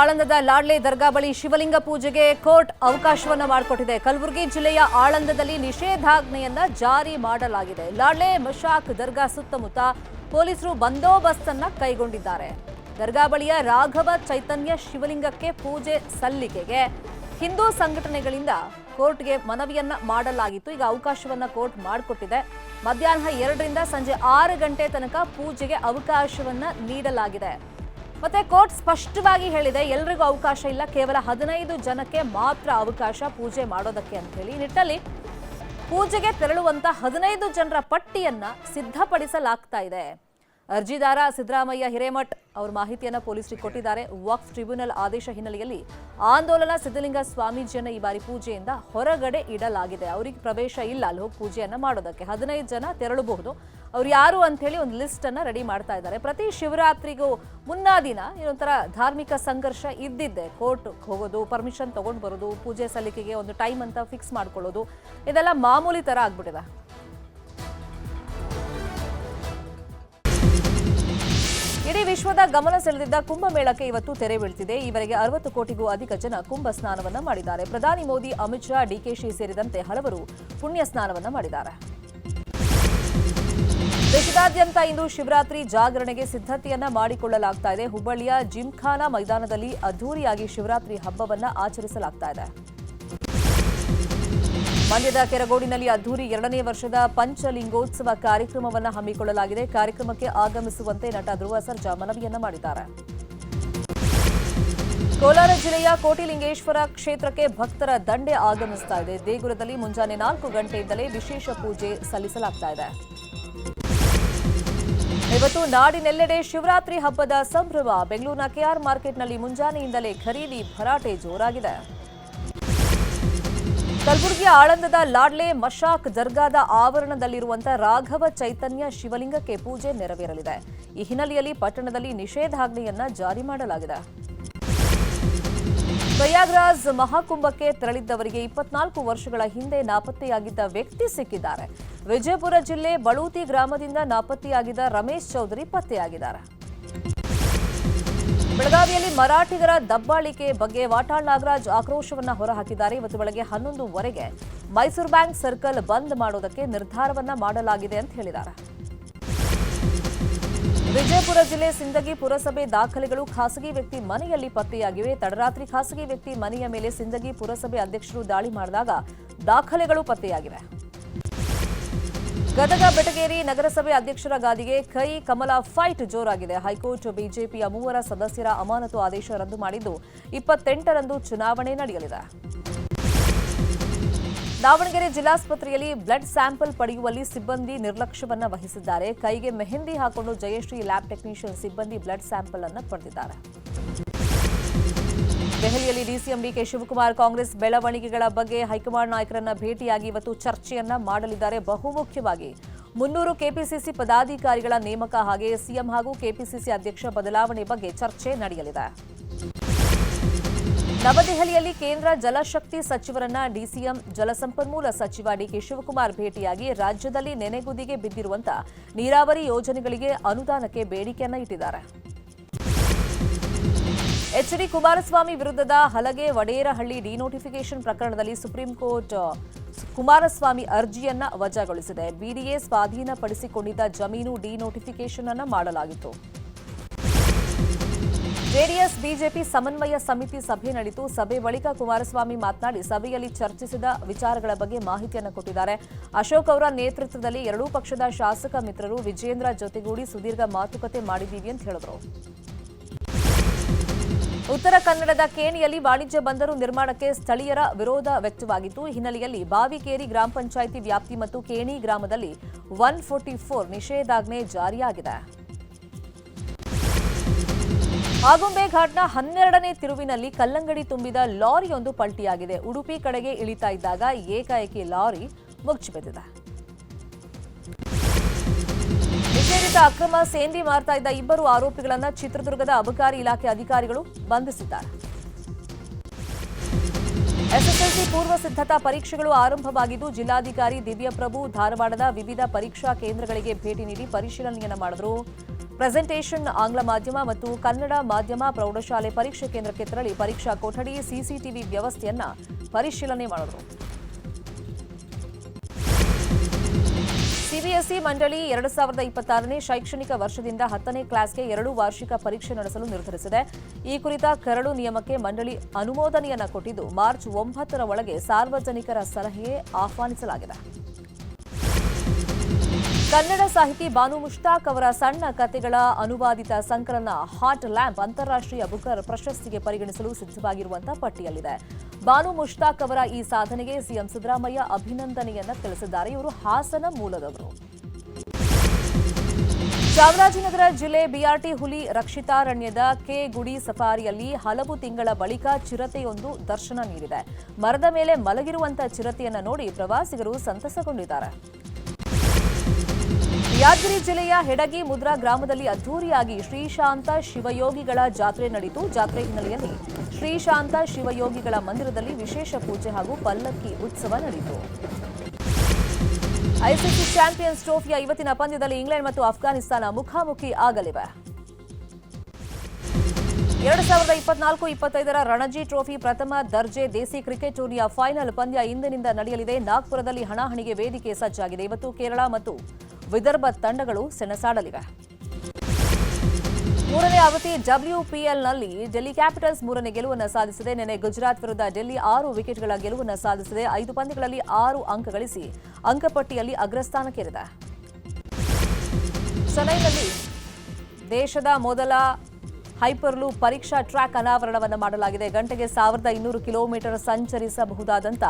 ಆಳಂದದ ಲಾಡ್ಲೆ ದರ್ಗಾ ಬಳಿ ಶಿವಲಿಂಗ ಪೂಜೆಗೆ ಕೋರ್ಟ್ ಅವಕಾಶವನ್ನ ಮಾಡಿಕೊಟ್ಟಿದೆ. ಕಲಬುರಗಿ ಜಿಲ್ಲೆಯ ಆಳಂದದಲ್ಲಿ ನಿಷೇಧಾಜ್ಞೆಯನ್ನ ಜಾರಿ ಮಾಡಲಾಗಿದೆ. ಲಾಡ್ಲೆ, ಮಶಾಕ್, ದರ್ಗಾ ಸುತ್ತಮುತ್ತ ಪೊಲೀಸರು ಬಂದೋಬಸ್ತ್ ಅನ್ನ ಕೈಗೊಂಡಿದ್ದಾರೆ. ದರ್ಗಾ ಬಳಿಯ ರಾಘವ ಚೈತನ್ಯ ಶಿವಲಿಂಗಕ್ಕೆ ಪೂಜೆ ಸಲ್ಲಿಕೆಗೆ ಹಿಂದೂ ಸಂಘಟನೆಗಳಿಂದ ಕೋರ್ಟ್ಗೆ ಮನವಿಯನ್ನ ಮಾಡಲಾಗಿತ್ತು. ಈಗ ಅವಕಾಶವನ್ನ ಕೋರ್ಟ್ ಮಾಡಿಕೊಟ್ಟಿದೆ. ಮಧ್ಯಾಹ್ನ ಎರಡರಿಂದ ಸಂಜೆ ಆರು ಗಂಟೆ ತನಕ ಪೂಜೆಗೆ ಅವಕಾಶವನ್ನ ನೀಡಲಾಗಿದೆ. ಮತ್ತೆ ಕೋರ್ಟ್ ಸ್ಪಷ್ಟವಾಗಿ ಹೇಳಿದೆ, ಎಲ್ರಿಗೂ ಅವಕಾಶ ಇಲ್ಲ, ಕೇವಲ ಹದಿನೈದು ಜನಕ್ಕೆ ಮಾತ್ರ ಅವಕಾಶ ಪೂಜೆ ಮಾಡೋದಕ್ಕೆ ಅಂತ ಹೇಳಿ. ನಿಟ್ಟಲ್ಲಿ ಪೂಜೆಗೆ ತೆರಳುವಂತ ಹದಿನೈದು ಜನರ ಪಟ್ಟಿಯನ್ನ ಸಿದ್ಧಪಡಿಸಲಾಗ್ತಾ ಇದೆ. ಅರ್ಜಿದಾರ ಸಿದ್ದರಾಮಯ್ಯ ಹಿರೇಮಠ್ ಅವ್ರ ಮಾಹಿತಿಯನ್ನ ಪೊಲೀಸರಿಗೆ ಕೊಟ್ಟಿದ್ದಾರೆ. ವಕ್ಫ್ ಟ್ರಿಬ್ಯುನಲ್ ಆದೇಶ ಹಿನ್ನೆಲೆಯಲ್ಲಿ ಆಂದೋಲನ ಸಿದ್ದಲಿಂಗ ಸ್ವಾಮೀಜಿಯನ್ನು ಈ ಬಾರಿ ಪೂಜೆಯಿಂದ ಹೊರಗಡೆ ಇಡಲಾಗಿದೆ. ಅವರಿಗೆ ಪ್ರವೇಶ ಇಲ್ಲ, ಅಲ್ಲಿ ಹೋಗಿ ಪೂಜೆಯನ್ನ ಮಾಡೋದಕ್ಕೆ. ಹದಿನೈದು ಜನ ತೆರಳಬಹುದು. ಅವ್ರು ಯಾರು ಅಂತ ಹೇಳಿ ಒಂದು ಲಿಸ್ಟ್ ಅನ್ನ ರೆಡಿ ಮಾಡ್ತಾ ಇದ್ದಾರೆ. ಪ್ರತಿ ಶಿವರಾತ್ರಿಗೂ ಮುನ್ನಾ ದಿನ ಇದೊಂಥರ ಧಾರ್ಮಿಕ ಸಂಘರ್ಷ ಇದ್ದಿದ್ದೆ. ಕೋರ್ಟ್ ಹೋಗೋದು, ಪರ್ಮಿಷನ್ ತಗೊಂಡು ಬರೋದು, ಪೂಜೆ ಸಲ್ಲಿಕೆಗೆ ಒಂದು ಟೈಮ್ ಅಂತ ಫಿಕ್ಸ್ ಮಾಡ್ಕೊಳ್ಳೋದು, ಇದೆಲ್ಲ ಮಾಮೂಲಿ ತರ ಆಗ್ಬಿಟ್ಟಿದೆ. ಇಡೀ ವಿಶ್ವದ ಗಮನ ಸೆಳೆದಿದ್ದ ಕುಂಭಮೇಳಕ್ಕೆ ಇವತ್ತು ತೆರೆ ಬೀಳ್ತಿದೆ. ಈವರೆಗೆ ಅರವತ್ತು ಕೋಟಿಗೂ ಅಧಿಕ ಜನ ಕುಂಭ ಸ್ನಾನವನ್ನ ಮಾಡಿದ್ದಾರೆ. ಪ್ರಧಾನಿ ಮೋದಿ, ಅಮಿತ್ ಶಾ ಡಿಕೆಶಿ ಸೇರಿದಂತೆ ಹಲವರು ಪುಣ್ಯ ಸ್ನಾನವನ್ನ ಮಾಡಿದ್ದಾರೆ. ದೇಶದಾದ್ಯಂತ ಇಂದು ಶಿವರಾತ್ರಿ ಜಾಗರಣೆಗೆ ಸಿದ್ಧತೆಯನ್ನ ಮಾಡಿಕೊಳ್ಳಲಾಗ್ತಾ ಇದೆ. ಹುಬ್ಬಳ್ಳಿಯ ಜಿಮ್ಖಾನಾ ಮೈದಾನದಲ್ಲಿ ಅದ್ದೂರಿಯಾಗಿ ಶಿವರಾತ್ರಿ ಹಬ್ಬವನ್ನ ಆಚರಿಸಲಾಗ್ತಾ ಇದೆ. ಮಂಡ್ಯದ ಕೆರಗೋಡಿನಲ್ಲಿ ಅದ್ದೂರಿ ಎರಡನೇ ವರ್ಷದ ಪಂಚಲಿಂಗೋತ್ಸವ ಕಾರ್ಯಕ್ರಮವನ್ನು ಹಮ್ಮಿಕೊಳ್ಳಲಾಗಿದೆ. ಕಾರ್ಯಕ್ರಮಕ್ಕೆ ಆಗಮಿಸುವಂತೆ ನಟ ಧ್ರುವ ಸರ್ಜಾ ಮನವಿಯನ್ನ ಮಾಡಿದ್ದಾರೆ. ಕೋಲಾರ ಜಿಲ್ಲೆಯ ಕೋಟಿಲಿಂಗೇಶ್ವರ ಕ್ಷೇತ್ರಕ್ಕೆ ಭಕ್ತರ ದಂಡೆ ಆಗಮಿಸ್ತಾ ಇದೆ. ದೇಗುಲದಲ್ಲಿ ಮುಂಜಾನೆ ನಾಲ್ಕು ಗಂಟೆಯಿಂದಲೇ ವಿಶೇಷ ಪೂಜೆ ಸಲ್ಲಿಸಲಾಗ್ತಾ ಇದೆ. ಇವತ್ತು ನಾಡಿನೆಲ್ಲೆಡೆ ಶಿವರಾತ್ರಿ ಹಬ್ಬದ ಸಂಭ್ರಮ. ಬೆಂಗಳೂರಿನ ಕೆಆರ್ ಮಾರ್ಕೆಟ್ನಲ್ಲಿ ಮುಂಜಾನೆಯಿಂದಲೇ ಖರೀದಿ ಭರಾಟೆ ಜೋರಾಗಿದೆ. ಕಲಬುರಗಿಯ ಆಳಂದದ ಲಾಡ್ಲೆ ಮಶಾಕ್ ದರ್ಗಾದ ಆವರಣದಲ್ಲಿರುವಂತಹ ರಾಘವ ಚೈತನ್ಯ ಶಿವಲಿಂಗಕ್ಕೆ ಪೂಜೆ ನೆರವೇರಲಿದೆ. ಈ ಹಿನ್ನೆಲೆಯಲ್ಲಿ ಪಟ್ಟಣದಲ್ಲಿ ನಿಷೇಧಾಜ್ಞೆಯನ್ನ ಜಾರಿ ಮಾಡಲಾಗಿದೆ. ಪ್ರಯಾಗ್ರಾಜ್ ಮಹಾಕುಂಭಕ್ಕೆ ತೆರಳಿದ್ದವರಿಗೆ ಇಪ್ಪತ್ನಾಲ್ಕು ವರ್ಷಗಳ ಹಿಂದೆ ನಾಪತ್ತೆಯಾಗಿದ್ದ ವ್ಯಕ್ತಿ ಸಿಕ್ಕಿದ್ದಾರೆ. ವಿಜಯಪುರ ಜಿಲ್ಲೆ ಬಳೂತಿ ಗ್ರಾಮದಿಂದ ನಾಪತ್ತೆಯಾಗಿದ್ದ ರಮೇಶ್ ಚೌಧರಿ ಪತ್ತೆಯಾಗಿದ್ದಾರೆ. ಬೆಳಗಾವಿಯಲ್ಲಿ ಮರಾಠಿಗರ ದಬ್ಬಾಳಿಕೆ ಬಗ್ಗೆ ವಾಟಾಳ್ ನಾಗರಾಜ್ ಆಕ್ರೋಶವನ್ನು ಹೊರಹಾಕಿದ್ದಾರೆ. ಇವತ್ತು ಬೆಳಗ್ಗೆ ಹನ್ನೊಂದುವರೆಗೆ ಮೈಸೂರು ಬ್ಯಾಂಕ್ ಸರ್ಕಲ್ ಬಂದ್ ಮಾಡೋದಕ್ಕೆ ನಿರ್ಧಾರವನ್ನ ಮಾಡಲಾಗಿದೆ ಅಂತ ಹೇಳಿದ್ದಾರೆ. ವಿಜಯಪುರ ಜಿಲ್ಲೆ ಸಿಂದಗಿ ಪುರಸಭೆ ದಾಖಲೆಗಳು ಖಾಸಗಿ ವ್ಯಕ್ತಿ ಮನೆಯಲ್ಲಿ ಪತ್ತೆಯಾಗಿವೆ. ತಡರಾತ್ರಿ ಖಾಸಗಿ ವ್ಯಕ್ತಿ ಮನೆಯ ಮೇಲೆ ಸಿಂದಗಿ ಪುರಸಭೆ ಅಧ್ಯಕ್ಷರು ದಾಳಿ ಮಾಡಿದಾಗ ದಾಖಲೆಗಳು ಪತ್ತೆಯಾಗಿವೆ. ಗದಗ ಬೆಟಗೇರಿ ನಗರಸಭೆ ಅಧ್ಯಕ್ಷರ ಗಾದಿಗೆ ಕೈ ಕಮಲ ಫೈಟ್ ಜೋರಾಗಿದೆ. ಹೈಕೋರ್ಟ್ ಬಿಜೆಪಿಯ ಮೂವರ ಸದಸ್ಯರ ಅಮಾನತು ಆದೇಶ ರದ್ದು ಮಾಡಿದ್ದು ಇಪ್ಪತ್ತೆಂಟರಂದು ಚುನಾವಣೆ ನಡೆಯಲಿದೆ. ದಾವಣಗೆರೆ ಜಿಲ್ಲಾಸ್ಪತ್ರೆಯಲ್ಲಿ ಬ್ಲಡ್ ಸ್ಯಾಂಪಲ್ ಪಡೆಯುವಲ್ಲಿ ಸಿಬ್ಬಂದಿ ನಿರ್ಲಕ್ಷ್ಯವನ್ನ ವಹಿಸಿದ್ದಾರೆ. ಕೈಗೆ ಮೆಹಂದಿ ಹಾಕೊಂಡು ಜಯಶ್ರೀ ಲ್ಯಾಬ್ ಟೆಕ್ನಿಷಿಯನ್ ಸಿಬ್ಬಂದಿ ಬ್ಲಡ್ ಸ್ಯಾಂಪಲ್ ಅನ್ನು ಪಡೆದಿದ್ದಾರೆ. ದೆಹಲಿಯಲ್ಲಿ ಡಿಸಿಎಂ ಡಿಕೆ ಶಿವಕುಮಾರ್ ಕಾಂಗ್ರೆಸ್ ಬೆಳವಣಿಗೆಗಳ ಬಗ್ಗೆ ಹೈಕಮಾಂಡ್ ನಾಯಕರನ್ನ ಭೇಟಿಯಾಗಿ ಇವತ್ತು ಚರ್ಚೆಯನ್ನ ಮಾಡಲಿದ್ದಾರೆ. ಬಹುಮುಖ್ಯವಾಗಿ ಮುನ್ನೂರು ಕೆಪಿಸಿಸಿ ಪದಾಧಿಕಾರಿಗಳ ನೇಮಕ ಹಾಗೆ ಸಿಎಂ ಹಾಗೂ ಕೆಪಿಸಿಸಿ ಅಧ್ಯಕ್ಷ ಬದಲಾವಣೆ ಬಗ್ಗೆ ಚರ್ಚೆ ನಡೆಯಲಿದೆ. ನವದೆಹಲಿಯಲ್ಲಿ ಕೇಂದ್ರ ಜಲಶಕ್ತಿ ಸಚಿವರನ್ನ ಡಿಸಿಎಂ ಜಲಸಂಪನ್ಮೂಲ ಸಚಿವ ಡಿಕೆ ಶಿವಕುಮಾರ್ ಭೇಟಿಯಾಗಿ ರಾಜ್ಯದಲ್ಲಿ ನೆನೆಗುದಿಗೆ ಬಿದ್ದಿರುವಂತ ನೀರಾವರಿ ಯೋಜನೆಗಳಿಗೆ ಅನುದಾನಕ್ಕೆ ಬೇಡಿಕೆಯನ್ನ ಇಟ್ಟಿದ್ದಾರೆ. ಎಚ್ಡಿ ಕುಮಾರಸ್ವಾಮಿ ವಿರುದ್ಧದ ಹಲಗೆ ವಡೇರಹಳ್ಳಿ ಡಿನೋಟಿಫಿಕೇಶನ್ ಪ್ರಕರಣದಲ್ಲಿ ಸುಪ್ರೀಂ ಕೋರ್ಟ್ ಕುಮಾರಸ್ವಾಮಿ ಅರ್ಜಿಯನ್ನ ವಜಾಗೊಳಿಸಿದೆ. ಬಿಡಿಎ ಸ್ವಾಧೀನಪಡಿಸಿಕೊಂಡಿದ್ದ ಜಮೀನು ಡಿನೋಟಿಫಿಕೇಶನ್ ಅನ್ನು ಮಾಡಲಾಗಿತ್ತು. ಜೆಡಿಎಸ್, ಬಿಜೆಪಿ ಸಮನ್ವಯ ಸಮಿತಿ ಸಭೆ ನಡೆಯಿತು ಸಭೆ ಬಳಿಕ ಕುಮಾರಸ್ವಾಮಿ ಮಾತನಾಡಿ, ಸಭೆಯಲ್ಲಿ ಚರ್ಚಿಸಿದ ವಿಚಾರಗಳ ಬಗ್ಗೆ ಮಾಹಿತಿಯನ್ನು ಕೊಟ್ಟಿದ್ದಾರೆ. ಅಶೋಕ್ ಅವರ ನೇತೃತ್ವದಲ್ಲಿ ಎರಡೂ ಪಕ್ಷದ ಶಾಸಕ ಮಿತ್ರರು ವಿಜೇಂದ್ರ ಜೊತೆಗೂಡಿ ಸುದೀರ್ಘ ಮಾತುಕತೆ ಮಾಡಿದ್ದೀವಿ ಅಂತ ಹೇಳಿದರು. ಉತ್ತರ ಕನ್ನಡದ ಕೇಣಿಯಲ್ಲಿ ವಾಣಿಜ್ಯ ಬಂದರು ನಿರ್ಮಾಣಕ್ಕೆ ಸ್ಥಳೀಯರ ವಿರೋಧ ವ್ಯಕ್ತವಾಗಿತ್ತು. ಹಿನ್ನೆಲೆಯಲ್ಲಿ ಬಾವಿಕೇರಿ ಗ್ರಾಮ ಪಂಚಾಯಿತಿ ವ್ಯಾಪ್ತಿ ಮತ್ತು ಕೇಣಿ ಗ್ರಾಮದಲ್ಲಿ ಒನ್ ಫೋರ್ಟಿ ಫೋರ್ ನಿಷೇಧಾಜ್ಞೆ ಜಾರಿಯಾಗಿದೆ. ಆಗುಂಬೆ ಘಾಟ್ನ ಹನ್ನೆರಡನೇ ತಿರುವಿನಲ್ಲಿ ಕಲ್ಲಂಗಡಿ ತುಂಬಿದ ಲಾರಿಯೊಂದು ಪಲ್ಟಿಯಾಗಿದೆ. ಉಡುಪಿ ಕಡೆಗೆ ಇಳಿತಾ ಇದ್ದಾಗ ಏಕಾಏಕಿ ಲಾರಿ ಮುಚ್ಚಿಬಿದ್ದಿದೆ ನಿಷೇಧಿತ ಅಕ್ರಮ ಸೇಂದಿ ಮಾರ್ತಾ ಇದ್ದ ಇಬ್ಬರು ಆರೋಪಿಗಳನ್ನು ಚಿತ್ರದುರ್ಗದ ಅಬಕಾರಿ ಇಲಾಖೆ ಅಧಿಕಾರಿಗಳು ಬಂಧಿಸಿದ್ದಾರೆ. ಎಸ್ಎಸ್ಎಲ್ಸಿ ಪೂರ್ವ ಸಿದ್ಧತಾ ಪರೀಕ್ಷೆಗಳು ಆರಂಭವಾಗಿದ್ದು, ಜಿಲ್ಲಾಧಿಕಾರಿ ದಿವ್ಯಪ್ರಭು ಧಾರವಾಡದ ವಿವಿಧ ಪರೀಕ್ಷಾ ಕೇಂದ್ರಗಳಿಗೆ ಭೇಟಿ ನೀಡಿ ಪರಿಶೀಲನೆಯನ್ನು ಮಾಡಿದರು. ಪ್ರೆಸೆಂಟೇಷನ್ ಆಂಗ್ಲ ಮಾಧ್ಯಮ ಮತ್ತು ಕನ್ನಡ ಮಾಧ್ಯಮ ಪ್ರೌಢಶಾಲೆ ಪರೀಕ್ಷಾ ಕೇಂದ್ರಕ್ಕೆ ತೆರಳಿ ಪರೀಕ್ಷಾ ಕೊಠಡಿ, ಸಿಸಿಟಿವಿ ವ್ಯವಸ್ಥೆಯನ್ನ ಪರಿಶೀಲನೆ ಮಾಡಿದರು. ಸಿಬಿಎಸ್ಇ ಮಂಡಳಿ ಎರಡು ಸಾವಿರದ ಇಪ್ಪತ್ತಾರನೇ ಶೈಕ್ಷಣಿಕ ವರ್ಷದಿಂದ ಹತ್ತನೇ ಕ್ಲಾಸ್ಗೆ ಎರಡು ವಾರ್ಷಿಕ ಪರೀಕ್ಷೆ ನಡೆಸಲು ನಿರ್ಧರಿಸಿದೆ. ಈ ಕುರಿತ ಕರಡು ನಿಯಮಕ್ಕೆ ಮಂಡಳಿ ಅನುಮೋದನೆಯನ್ನ ಕೊಟ್ಟಿದ್ದು ಮಾರ್ಚ್ ಒಂಬತ್ತರ ಒಳಗೆ ಸಾರ್ವಜನಿಕರ ಸಲಹೆ ಆಹ್ವಾನಿಸಲಾಗಿದೆ. ಕನ್ನಡ ಸಾಹಿತಿ ಬಾನು ಮುಷ್ತಾಕ್ ಅವರ ಸಣ್ಣ ಕಥೆಗಳ ಅನುವಾದಿತ ಸಂಕಲನ ಹಾಟ್ ಲ್ಯಾಂಪ್ ಅಂತಾರಾಷ್ಟ್ರೀಯ ಬುಕರ್ ಪ್ರಶಸ್ತಿಗೆ ಪರಿಗಣಿಸಲು ಸಿದ್ಧವಾಗಿರುವಂತಹ ಪಟ್ಟಿಯಲ್ಲಿದೆ. ಬಾನು ಮುಷ್ತಾಕ್ ಅವರ ಈ ಸಾಧನೆಗೆ ಸಿಎಂ ಸಿದ್ದರಾಮಯ್ಯ ಅಭಿನಂದನೆಯನ್ನ ತಿಳಿಸಿದ್ದಾರೆ. ಇವರು ಹಾಸನ ಮೂಲದವರು. ಚಾಮರಾಜನಗರ ಜಿಲ್ಲೆ ಬಿಆರ್ಟಿ ಹುಲಿ ರಕ್ಷಿತಾರಣ್ಯದ ಕೆ ಗುಡಿ ಸಫಾರಿಯಲ್ಲಿ ಹಲವು ತಿಂಗಳ ಬಳಿಕ ಚಿರತೆಯೊಂದು ದರ್ಶನ ನೀಡಿದೆ. ಮರದ ಮೇಲೆ ಮಲಗಿರುವಂತಹ ಚಿರತೆಯನ್ನು ನೋಡಿ ಪ್ರವಾಸಿಗರು ಸಂತಸಗೊಂಡಿದ್ದಾರೆ. ಯಾದಗಿರಿ ಜಿಲ್ಲೆಯ ಹೆಡಗಿ ಮುದ್ರಾ ಗ್ರಾಮದಲ್ಲಿ ಅದ್ದೂರಿಯಾಗಿ ಶ್ರೀಶಾಂತ ಶಿವಯೋಗಿಗಳ ಜಾತ್ರೆ ನಡೆಯಿತು. ಜಾತ್ರೆ ಹಿನ್ನೆಲೆಯಲ್ಲಿ ಶ್ರೀಶಾಂತ ಶಿವಯೋಗಿಗಳ ಮಂದಿರದಲ್ಲಿ ವಿಶೇಷ ಪೂಜೆ ಹಾಗೂ ಪಲ್ಲಕ್ಕಿ ಉತ್ಸವ ನಡೆಯಿತು. ಐಸಿಸಿ ಚಾಂಪಿಯನ್ಸ್ ಟ್ರೋಫಿಯ ಇವತ್ತಿನ ಪಂದ್ಯದಲ್ಲಿ ಇಂಗ್ಲೆಂಡ್ ಮತ್ತು ಅಫ್ಘಾನಿಸ್ತಾನ ಮುಖಾಮುಖಿ ಆಗಲಿವೆ. ಎರಡು ಸಾವಿರದ ಇಪ್ಪತ್ನಾಲ್ಕು ಇಪ್ಪತ್ತೈದರ ರಣಜಿ ಟ್ರೋಫಿ ಪ್ರಥಮ ದರ್ಜೆ ದೇಸಿ ಕ್ರಿಕೆಟ್ ಟೂರ್ನಿಯ ಫೈನಲ್ ಪಂದ್ಯ ಇಂದಿನಿಂದ ನಡೆಯಲಿದೆ. ನಾಗ್ಪುರದಲ್ಲಿ ಹಣಾಹಣಿಗೆ ವೇದಿಕೆ ಸಜ್ಜಾಗಿದೆ. ಇವತ್ತು ಕೇರಳ ಮತ್ತು ವಿದರ್ಭ ತಂಡಗಳು ಸೆಣಸಾಡಲಿವೆ. ಮೂರನೇ ಅವಧಿ ಡಬ್ಲ್ಯೂಪಿಎಲ್ನಲ್ಲಿ ಡೆಲ್ಲಿ ಕ್ಯಾಪಿಟಲ್ಸ್ ಮೂರನೇ ಗೆಲುವನ್ನು ಸಾಧಿಸಿದೆ. ನಿನ್ನೆ ಗುಜರಾತ್ ವಿರುದ್ಧ ಡೆಲ್ಲಿ ಆರು ವಿಕೆಟ್ಗಳ ಗೆಲುವನ್ನು ಸಾಧಿಸಿದೆ. ಐದು ಪಂದ್ಯಗಳಲ್ಲಿ ಆರು ಅಂಕ ಗಳಿಸಿ ಅಂಕಪಟ್ಟಿಯಲ್ಲಿ ಅಗ್ರಸ್ಥಾನಕ್ಕೇರಿದೆ. ಚೆನ್ನೈನಲ್ಲಿ ದೇಶದ ಮೊದಲ ಹೈಪರ್ಲೂ ಪರೀಕ್ಷಾ ಟ್ರ್ಯಾಕ್ ಅನಾವರಣವನ್ನು ಮಾಡಲಾಗಿದೆ. ಗಂಟೆಗೆ ಸಾವಿರದ ಇನ್ನೂರು ಕಿಲೋಮೀಟರ್ ಸಂಚರಿಸಬಹುದಾದಂಥ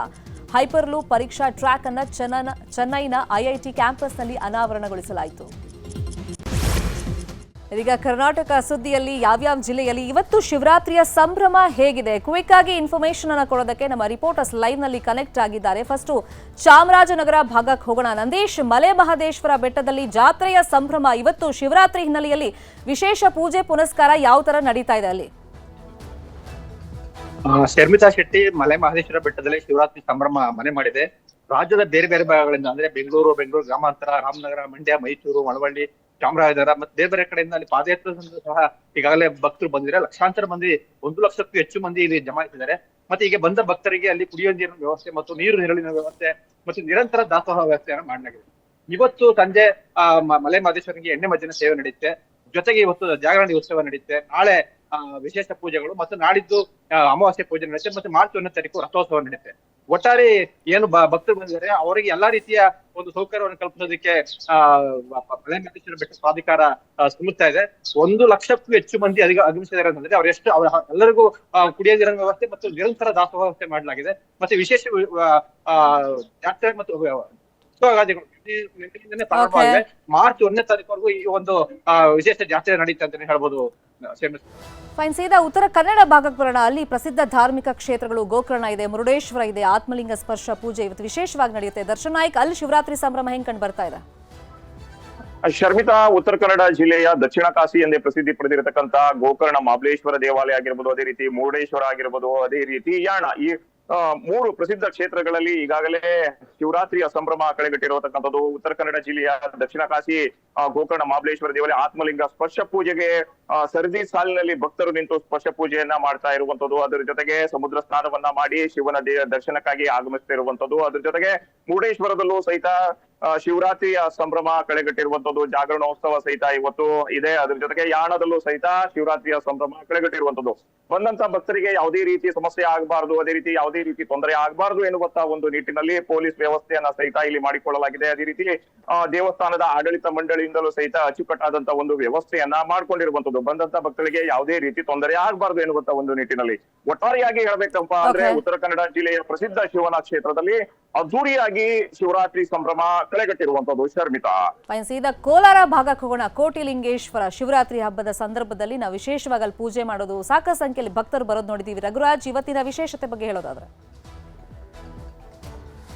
ಹೈಪರ್ಲೂ ಪರೀಕ್ಷಾ ಟ್ರ್ಯಾಕ್ ಅನ್ನು ಚೆನ್ನ- ಚೆನ್ನೈನ ಐಐಟಿ ಕ್ಯಾಂಪಸ್ನಲ್ಲಿ ಅನಾವರಣಗೊಳಿಸಲಾಯಿತು. ಇದೀಗ ಕರ್ನಾಟಕ ಸುದ್ದಿಯಲ್ಲಿ ಯಾವ್ಯಾವ ಜಿಲ್ಲೆಯಲ್ಲಿ ಇವತ್ತು ಶಿವರಾತ್ರಿಯ ಸಂಭ್ರಮ ಹೇಗಿದೆ? ಕ್ವಿಕ್ ಆಗಿ ಇನ್ಫಾರ್ಮೇಶನ್ ಅನ್ನು ಕೊಡೋದಕ್ಕೆ ನಮ್ಮ ರಿಪೋರ್ಟರ್ಸ್ ಲೈವ್ನಲ್ಲಿ ಕನೆಕ್ಟ್ ಆಗಿದ್ದಾರೆ ಫಸ್ಟ್ ಚಾಮರಾಜನಗರ ಭಾಗಕ್ಕೆ ಹೋಗೋಣ. ನಂದೇಶ್, ಮಲೆ ಮಹದೇಶ್ವರ ಬೆಟ್ಟದಲ್ಲಿ ಜಾತ್ರೆಯ ಸಂಭ್ರಮ. ಇವತ್ತು ಶಿವರಾತ್ರಿ ಹಿನ್ನೆಲೆಯಲ್ಲಿ ವಿಶೇಷ ಪೂಜೆ ಪುನಸ್ಕಾರ ಯಾವ ತರ ನಡೀತಾ ಇದೆ ಅಲ್ಲಿ? ಶರ್ಮಿತಾ ಶೆಟ್ಟಿ ಮಲೆ ಮಹದೇಶ್ವರ ಬೆಟ್ಟದಲ್ಲಿ ಶಿವರಾತ್ರಿ ಸಂಭ್ರಮ ಮನೆ ಮಾಡಿದೆ. ರಾಜ್ಯದ ಬೇರೆ ಬೇರೆ ಭಾಗಗಳಿಂದ ಅಂದ್ರೆ ಬೆಂಗಳೂರು ಬೆಂಗಳೂರು ಗ್ರಾಮಾಂತರ, ರಾಮನಗರ, ಮಂಡ್ಯ, ಮೈಸೂರು, ಮಳವಳ್ಳಿ, ಚಾಮರಾಜನಗರ ಮತ್ತೆ ಬೇರೆ ಬೇರೆ ಕಡೆಯಿಂದ ಅಲ್ಲಿ ಪಾದಯಾತ್ರೆ ಸಹ ಈಗಾಗಲೇ ಭಕ್ತರು ಬಂದಿದ್ದಾರೆ. ಲಕ್ಷಾಂತರ ಮಂದಿ, ಒಂದು ಲಕ್ಷಕ್ಕೂ ಹೆಚ್ಚು ಮಂದಿ ಇಲ್ಲಿ ಜಮಾಯಿಸಿದ್ದಾರೆ ಮತ್ತೆ ಈಗ ಬಂದ ಭಕ್ತರಿಗೆ ಅಲ್ಲಿ ಕುಡಿಯುವ ನೀರಿನ ವ್ಯವಸ್ಥೆ ಮತ್ತು ನೀರು ನೆರಳಿನ ವ್ಯವಸ್ಥೆ ಮತ್ತು ನಿರಂತರ ದಾಸೋಹ ವ್ಯವಸ್ಥೆಯನ್ನು ಮಾಡಲಾಗಿದೆ. ಇವತ್ತು ಸಂಜೆ, ಆ ಮಲೆ ಮಾದೇಶ್ವರಿಗೆ ಎಣ್ಣೆ ಮಜ್ಜಿನ ಸೇವೆ ನಡೆಯುತ್ತೆ. ಜೊತೆಗೆ ಇವತ್ತು ಜಾಗರಣಿ ಉತ್ಸವ ನಡೆಯುತ್ತೆ. ನಾಳೆ ವಿಶೇಷ ಪೂಜೆಗಳು ಮತ್ತು ನಾಡಿದ್ದು ಅಮಾವಾಸ್ಯ ಪೂಜೆ ನಡೆಯುತ್ತೆ ಮತ್ತೆ ಮಾರ್ಚ್ ಒಂದನೇ ತಾರೀಕು ರಥೋತ್ಸವ ನಡೆಯುತ್ತೆ. ಒಟ್ಟಾರೆ ಏನು ಭಕ್ತರು ಬಂದಿದ್ದಾರೆ ಅವರಿಗೆ ಎಲ್ಲಾ ರೀತಿಯ ಒಂದು ಸೌಕರ್ಯವನ್ನು ಕಲ್ಪಿಸೋದಕ್ಕೆ ಆ ವ- ಪ- ಮಲೆ ಮಹದೇಶ್ವರ ಬೆಟ್ಟ ಪ್ರಾಧಿಕಾರ ಶ್ರಮಿಸ್ತಾ ಇದೆ. ಒಂದು ಲಕ್ಷಕ್ಕೂ ಹೆಚ್ಚು ಮಂದಿ ಅಧಿಕ ಆಗಮಿಸಿದ್ದಾರೆ ಅಂತಂದ್ರೆ ಅವರೆಷ್ಟು ಅವ್ರ ಎಲ್ಲರಿಗೂ ಕುಡಿಯೋ ನೀರಿನ ವ್ಯವಸ್ಥೆ ಮತ್ತು ನಿರಂತರ ದಾಸೋಹ ವ್ಯವಸ್ಥೆ ಮಾಡಲಾಗಿದೆ. ಮತ್ತೆ ವಿಶೇಷ ಆ, ಆ, ಪ್ರಾರಂಭವಾಗಿದೆ ಮಾರ್ಚ್ ಒಂದನೇ ತಾರೀಕುವರೆಗೂ ಈ ಒಂದು ವಿಶೇಷ ಜಾತ್ರೆ ನಡೀತಾ ಅಂತಾನೆ ಹೇಳ್ಬೋದು. ಫೈನ್ ಸೀದಾ ಉತ್ತರ ಕನ್ನಡ ಭಾಗಕ್ಕೆ ಬರೋಣ. ಅಲ್ಲಿ ಪ್ರಸಿದ್ಧ ಧಾರ್ಮಿಕ ಕ್ಷೇತ್ರಗಳು ಗೋಕರ್ಣ ಇದೆ ಮುರುಡೇಶ್ವರ ಇದೆ ಆತ್ಮಲಿಂಗ ಸ್ಪರ್ಶ ಪೂಜೆ ಇವತ್ತು ವಿಶೇಷವಾಗಿ ನಡೆಯುತ್ತೆ. ದರ್ಶನ್ ನಾಯ್ಕ್ ಅಲ್ಲಿ ಶಿವರಾತ್ರಿ ಸಂಭ್ರಮ ಹೆಂಗ್ ಕಂಡು ಬರ್ತಾ ಇದೆ? ಶರ್ಮಿತಾ ಉತ್ತರ ಕನ್ನಡ ಜಿಲ್ಲೆಯ ದಕ್ಷಿಣ ಕಾಶಿ ಎಂದೇ ಪ್ರಸಿದ್ಧಿ ಪಡೆದಿರತಕ್ಕಂತ ಗೋಕರ್ಣ ಮಾಬಲೇಶ್ವರ ದೇವಾಲಯ ಆಗಿರ್ಬೋದು ಅದೇ ರೀತಿ ಮುರುಡೇಶ್ವರ ಆಗಿರ್ಬೋದು ಅದೇ ರೀತಿ ಯಾಣ. ಈ ಮೂರು ಪ್ರಸಿದ್ಧ ಕ್ಷೇತ್ರಗಳಲ್ಲಿ ಈಗಾಗಲೇ ಶಿವರಾತ್ರಿಯ ಸಂಭ್ರಮ ಕಳೆಗಟ್ಟಿರುವಂತಕ್ಕಂಥದ್ದು. ಉತ್ತರ ಕನ್ನಡ ಜಿಲ್ಲೆಯ ದಕ್ಷಿಣ ಕಾಶಿ ಗೋಕರ್ಣ ಮಹಾಬಲೇಶ್ವರ ದೇವಾಲಯ, ಆತ್ಮಲಿಂಗ ಸ್ಪರ್ಶ ಪೂಜೆಗೆ ಸರದಿ ಸಾಲಿನಲ್ಲಿ ಭಕ್ತರು ನಿಂತು ಸ್ಪರ್ಶ ಪೂಜೆಯನ್ನ ಮಾಡ್ತಾ ಇರುವಂತದ್ದು ಅದರ ಜೊತೆಗೆ ಸಮುದ್ರ ಸ್ನಾನವನ್ನ ಮಾಡಿ ಶಿವನ ದರ್ಶನಕ್ಕಾಗಿ ಆಗಮಿಸ್ತಾ ಇರುವಂತದ್ದು ಅದ್ರ ಜೊತೆಗೆ ಮುರುಡೇಶ್ವರದಲ್ಲೂ ಸಹಿತ ಆ, ಶಿವರಾತ್ರಿಯ ಸಂಭ್ರಮ ಕಳೆಗಟ್ಟಿರುವಂತದ್ದು ಜಾಗರಣೋತ್ಸವ ಸಹಿತ ಇವತ್ತು ಇದೆ. ಅದ್ರ ಜೊತೆಗೆ ಯಾಣದಲ್ಲೂ ಸಹಿತ ಶಿವರಾತ್ರಿಯ ಸಂಭ್ರಮ ಕಳೆಗಟ್ಟಿರುವಂತದ್ದು ಬಂದಂತ ಭಕ್ತರಿಗೆ ಯಾವುದೇ ರೀತಿ ಸಮಸ್ಯೆ ಆಗಬಾರದು ಅದೇ ರೀತಿ ಯಾವುದೇ ರೀತಿ ತೊಂದರೆ ಆಗಬಾರದು ಎನ್ನುವಂತ ಒಂದು ನಿಟ್ಟಿನಲ್ಲಿ ಪೊಲೀಸ್ ವ್ಯವಸ್ಥೆಯನ್ನ ಸಹಿತ ಇಲ್ಲಿ ಮಾಡಿಕೊಳ್ಳಲಾಗಿದೆ. ಅದೇ ರೀತಿ ದೇವಸ್ಥಾನದ ಆಡಳಿತ ಮಂಡಳಿಯಿಂದಲೂ ಸಹಿತ ಅಚ್ಚುಕಟ್ಟಾದಂತ ಒಂದು ವ್ಯವಸ್ಥೆಯನ್ನ ಮಾಡ್ಕೊಂಡಿರುವಂತದ್ದು ಬಂದಂತ ಭಕ್ತರಿಗೆ ಯಾವುದೇ ರೀತಿ ತೊಂದರೆ ಆಗಬಾರದು ಎನ್ನುವಂತ ಒಂದು ನಿಟ್ಟಿನಲ್ಲಿ. ಒಟ್ಟಾರೆಯಾಗಿ ಹೇಳ್ಬೇಕಪ್ಪ ಅಂದ್ರೆ ಉತ್ತರ ಕನ್ನಡ ಜಿಲ್ಲೆಯ ಪ್ರಸಿದ್ಧ ಶಿವನ ಕ್ಷೇತ್ರದಲ್ಲಿ ಅದ್ದೂರಿಯಾಗಿ ಶಿವರಾತ್ರಿ ಸಂಭ್ರಮ ಕಳೆಗಟ್ಟಿರುವಂತದ್ದು ಶರ್ಮಿತಾ ಸೀದಾ ಕೋಲಾರ ಭಾಗಕ್ಕೆ ಹೋಗೋಣ ಕೋಟಿಲಿಂಗೇಶ್ವರ ಶಿವರಾತ್ರಿ ಹಬ್ಬದ ಸಂದರ್ಭದಲ್ಲಿ ನಾವು ವಿಶೇಷವಾಗಿ ಅಲ್ಲಿ ಪೂಜೆ ಮಾಡೋದು ಸಾಕ ಸಂಖ್ಯೆಯಲ್ಲಿ ಭಕ್ತರು ಬರೋದು ನೋಡಿದೀವಿ. ರಘುರಾಜ್ ಇವತ್ತಿನ ವಿಶೇಷತೆ ಬಗ್ಗೆ ಹೇಳೋದಾದ್ರೆ.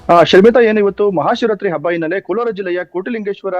ಆ, ಶರ್ಮಿತಾ ಏನು ಇವತ್ತು ಮಹಾಶಿವರಾತ್ರಿ ಹಬ್ಬ ಹಿನ್ನೆಲೆ ಕೋಲಾರ ಜಿಲ್ಲೆಯ ಕೋಟಿಲಿಂಗೇಶ್ವರ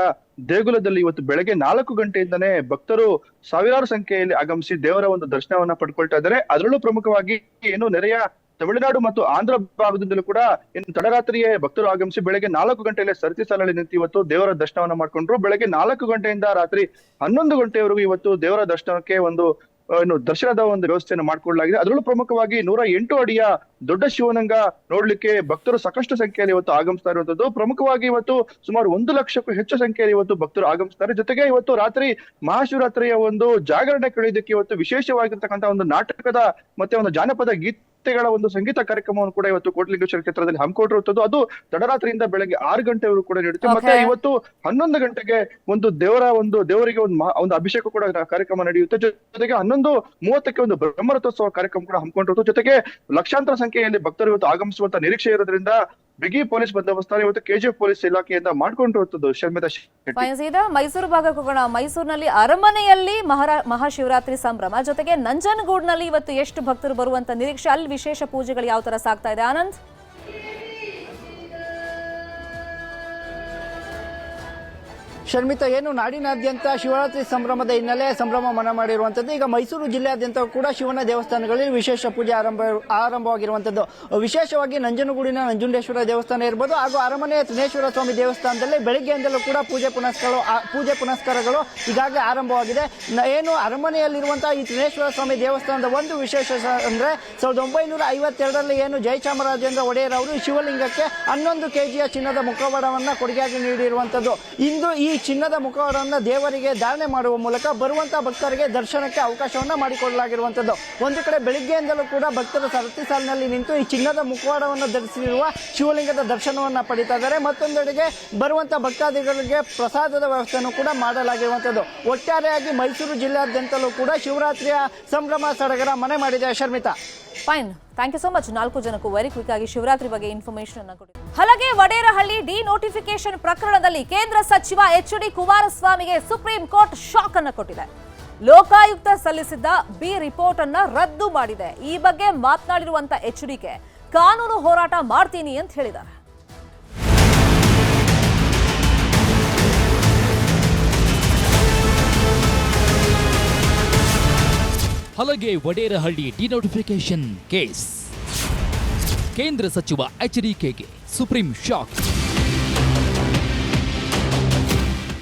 ದೇಗುಲದಲ್ಲಿ ಇವತ್ತು ಬೆಳಗ್ಗೆ ನಾಲ್ಕು ಗಂಟೆಯಿಂದನೇ ಭಕ್ತರು ಸಾವಿರಾರು ಸಂಖ್ಯೆಯಲ್ಲಿ ಆಗಮಿಸಿ ದೇವರ ಒಂದು ದರ್ಶನವನ್ನ ಪಡ್ಕೊಳ್ತಾ ಇದ್ದಾರೆ. ಅದರಲ್ಲೂ ಪ್ರಮುಖವಾಗಿ ಏನು ನೆರೆಯ ತಮಿಳುನಾಡು ಮತ್ತು ಆಂಧ್ರ ಭಾಗದಿಂದಲೂ ಕೂಡ ಇನ್ನು ತಡರಾತ್ರಿಯೇ ಭಕ್ತರು ಆಗಮಿಸಿ ಬೆಳಗ್ಗೆ ನಾಲ್ಕು ಗಂಟೆಯಲ್ಲೇ ಸರತಿ ಸಾಲಲ್ಲಿ ನಿಂತು ಇವತ್ತು ದೇವರ ದರ್ಶನವನ್ನ ಮಾಡ್ಕೊಂಡ್ರು. ಬೆಳಗ್ಗೆ ನಾಲ್ಕು ಗಂಟೆಯಿಂದ ರಾತ್ರಿ ಹನ್ನೊಂದು ಗಂಟೆವರೆಗೂ ಇವತ್ತು ದೇವರ ದರ್ಶನಕ್ಕೆ ಒಂದು ಏನು ದರ್ಶನದ ಒಂದು ವ್ಯವಸ್ಥೆಯನ್ನು ಮಾಡಿಕೊಳ್ಳಲಾಗಿದೆ. ಅದರಲ್ಲೂ ಪ್ರಮುಖವಾಗಿ ನೂರ ಎಂಟು ಅಡಿಯ ದೊಡ್ಡ ಶಿವನಂಗ ನೋಡ್ಲಿಕ್ಕೆ ಭಕ್ತರು ಸಾಕಷ್ಟು ಸಂಖ್ಯೆಯಲ್ಲಿ ಇವತ್ತು ಆಗಮಿಸ್ತಾ ಇರುವಂತದ್ದು. ಪ್ರಮುಖವಾಗಿ ಇವತ್ತು ಸುಮಾರು ಒಂದು ಲಕ್ಷಕ್ಕೂ ಹೆಚ್ಚು ಸಂಖ್ಯೆಯಲ್ಲಿ ಇವತ್ತು ಭಕ್ತರು ಆಗಮಿಸ್ತಾರೆ. ಜೊತೆಗೆ ಇವತ್ತು ರಾತ್ರಿ ಮಹಾಶಿವರಾತ್ರಿಯ ಒಂದು ಜಾಗರಣೆ ಕಳೆಯೋದಕ್ಕೆ ಇವತ್ತು ವಿಶೇಷವಾಗಿರ್ತಕ್ಕಂಥ ಒಂದು ನಾಟಕದ ಮತ್ತೆ ಒಂದು ಜಾನಪದ ಗೀತೆಗಳ ಒಂದು ಸಂಗೀತ ಕಾರ್ಯಕ್ರಮವನ್ನು ಕೂಡ ಇವತ್ತು ಕೋಟಲಿಂಗೇಶ್ವರ ಕ್ಷೇತ್ರದಲ್ಲಿ ಹಮ್ಮಿಕೊಂಡಿರುತ್ತದೆ ಅದು ತಡರಾತ್ರಿಯಿಂದ ಬೆಳಗ್ಗೆ ಆರು ಗಂಟೆವರೆಗೂ ಕೂಡ ನಡೆಯುತ್ತೆ. ಮತ್ತೆ ಇವತ್ತು ಹನ್ನೊಂದು ಗಂಟೆಗೆ ಒಂದು ದೇವರ ಒಂದು ದೇವರಿಗೆ ಒಂದು ಒಂದು ಅಭಿಷೇಕ ಕೂಡ ಕಾರ್ಯಕ್ರಮ ನಡೆಯುತ್ತೆ. ಜೊತೆಗೆ ಹನ್ನೊಂದು ಮೂವತ್ತಕ್ಕೆ ಒಂದು ಬ್ರಹ್ಮರಥೋತ್ಸವ ಕಾರ್ಯಕ್ರಮ ಕೂಡ ಹಮ್ಮಿಕೊಂಡಿರುತ್ತದೆ ಜೊತೆಗೆ ಲಕ್ಷಾಂತರ ಸಂಖ್ಯೆಯಲ್ಲಿ ಭಕ್ತರು ಇವತ್ತು ಆಗಮಿಸುವಂತ ನಿರೀಕ್ಷೆ ಇರೋದ್ರಿಂದ ಬಿಗಿ ಪೊಲೀಸ್ ಬಂದೋಬಸ್ತ್ ಇವತ್ತು ಕೆಜಿಎಫ್ ಪೊಲೀಸ್ ಇಲಾಖೆಯಿಂದ ಮಾಡಿಕೊಂಡಿರುವಂತದ್ದು ಶರ್ಮಿತಾ ಶೆಟ್ಟಿ. ಮೈಸೂರು ಭಾಗಕ್ಕೆ ಹೋಗೋಣ. ಮೈಸೂರಿನಲ್ಲಿ ಅರಮನೆಯಲ್ಲಿ ಮಹಾರಾ, ಮಹಾಶಿವರಾತ್ರಿ ಸಂಭ್ರಮ. ಜೊತೆಗೆ ನಂಜನಗೂಡ್ನಲ್ಲಿ ಇವತ್ತು ಎಷ್ಟು ಭಕ್ತರು ಬರುವಂತ ನಿರೀಕ್ಷೆ, ಅಲ್ಲಿ ವಿಶೇಷ ಪೂಜೆಗಳು ಯಾವ ತರ ಸಾಗ್ತಾ ಇದೆ? ಆನಂದ್? ಶರ್ಮಿತಾ, ಏನು ನಾಡಿನಾದ್ಯಂತ ಶಿವರಾತ್ರಿ ಸಂಭ್ರಮದ ಹಿನ್ನೆಲೆ ಸಂಭ್ರಮ ಮನ ಮಾಡಿರುವಂಥದ್ದು. ಈಗ ಮೈಸೂರು ಜಿಲ್ಲೆಯಾದ್ಯಂತ ಕೂಡ ಶಿವನ ದೇವಸ್ಥಾನಗಳಲ್ಲಿ ವಿಶೇಷ ಪೂಜೆ ಆರಂಭ ಆರಂಭವಾಗಿರುವಂತದ್ದು ವಿಶೇಷವಾಗಿ ನಂಜನಗೂಡಿನ ನಂಜುಂಡೇಶ್ವರ ದೇವಸ್ಥಾನ ಇರ್ಬೋದು, ಹಾಗೂ ಅರಮನೆಯ ತ್ರಿನೇಶ್ವರ ಸ್ವಾಮಿ ದೇವಸ್ಥಾನದಲ್ಲಿ ಬೆಳಗ್ಗೆಯಿಂದಲೂ ಕೂಡ ಪೂಜೆ ಪುನಸ್ಕಾರ ಪೂಜೆ ಪುನಸ್ಕಾರಗಳು ಈಗಾಗಲೇ ಆರಂಭವಾಗಿದೆ. ಏನು ಅರಮನೆಯಲ್ಲಿರುವಂತಹ ಈ ತ್ರಿನೇಶ್ವರ ಸ್ವಾಮಿ ದೇವಸ್ಥಾನದ ಒಂದು ವಿಶೇಷ ಅಂದ್ರೆ ಸಾವಿರದ ಒಂಬೈನೂರ ಐವತ್ತೆರಡರಲ್ಲಿ ಏನು ಜಯಚಾಮರಾಜೇಂದ್ರ ಒಡೆಯರ್ ಅವರು ಶಿವಲಿಂಗಕ್ಕೆ ಹನ್ನೊಂದು ಕೆಜಿಯ ಚಿನ್ನದ ಮುಖವಾಡವನ್ನ ಕೊಡುಗೆಯಾಗಿ ನೀಡಿರುವಂತದ್ದು ಇಂದು ಈ ಚಿನ್ನದ ಮುಖವಾಡವನ್ನು ದೇವರಿಗೆ ಧಾರಣೆ ಮಾಡುವ ಮೂಲಕ ಬರುವಂತಹ ಭಕ್ತರಿಗೆ ದರ್ಶನಕ್ಕೆ ಅವಕಾಶವನ್ನ ಮಾಡಿಕೊಡಲಾಗಿರುವಂತದ್ದು. ಒಂದು ಕಡೆ ಬೆಳಿಗ್ಗೆಯಿಂದಲೂ ಕೂಡ ಭಕ್ತರು ಸರತಿ ಸಾಲಿನಲ್ಲಿ ನಿಂತು ಈ ಚಿನ್ನದ ಮುಖವಾಡವನ್ನು ಧರಿಸಿರುವ ಶಿವಲಿಂಗದ ದರ್ಶನವನ್ನ ಪಡಿತಾ ಇದ್ದಾರೆ. ಮತ್ತೊಂದೆಡೆಗೆ ಬರುವಂತಹ ಭಕ್ತಾದಿಗಳಿಗೆ ಪ್ರಸಾದದ ವ್ಯವಸ್ಥೆಯನ್ನು ಕೂಡ ಮಾಡಲಾಗಿರುವಂತದ್ದು. ಒಟ್ಟಾರೆಯಾಗಿ ಮೈಸೂರು ಜಿಲ್ಲಾದ್ಯಂತಲೂ ಕೂಡ ಶಿವರಾತ್ರಿಯ ಸಂಭ್ರಮ ಸಡಗರ ಮನೆ ಮಾಡಿದೆ Sharmita. Fine thank you so much ನಾಲ್ಕು ಜನಕ್ಕೂ ವೆರಿ ಕ್ವಿಕ್ ಆಗಿ ಶಿವರಾತ್ರಿ ಬಗ್ಗೆ ಇನ್ಫಾರ್ಮೇಶನ್ ಅನ್ನು ಕೊಡಿ. ಹಲಗೆ ವಡೇರಹಳ್ಳಿ ಡಿ ನೋಟಿಫಿಕೇಶನ್ ಪ್ರಕರಣದಲ್ಲಿ ಕೇಂದ್ರ ಸಚಿವ ಎಚ್ ಡಿ ಕುಮಾರಸ್ವಾಮಿಗೆ ಸುಪ್ರೀಂ ಕೋರ್ಟ್ ಶಾಕ್ ಅನ್ನು ಕೊಟ್ಟಿದೆ. ಲೋಕಾಯುಕ್ತ ಸಲ್ಲಿಸಿದ್ದ ಬಿ ರಿಪೋರ್ಟ್ ಅನ್ನ ರದ್ದು ಮಾಡಿದೆ. ಈ ಬಗ್ಗೆ ಮಾತನಾಡಿರುವಂತ ಎಚ್ ಡಿಕೆ ಕಾನೂನು ಹೋರಾಟ ಮಾಡ್ತೀನಿ ಅಂತ ಹೇಳಿದ್ದಾರೆ. ಹಲಗೆ ವಡೇರಹಳ್ಳಿ ಡಿನೋಟಿಫಿಕೇಶನ್ ಕೇಸ್. ಕೇಂದ್ರ ಸಚಿವ ಎಚ್ಡಿಕೆಗೆ ಸುಪ್ರೀಂ ಶಾಕ್.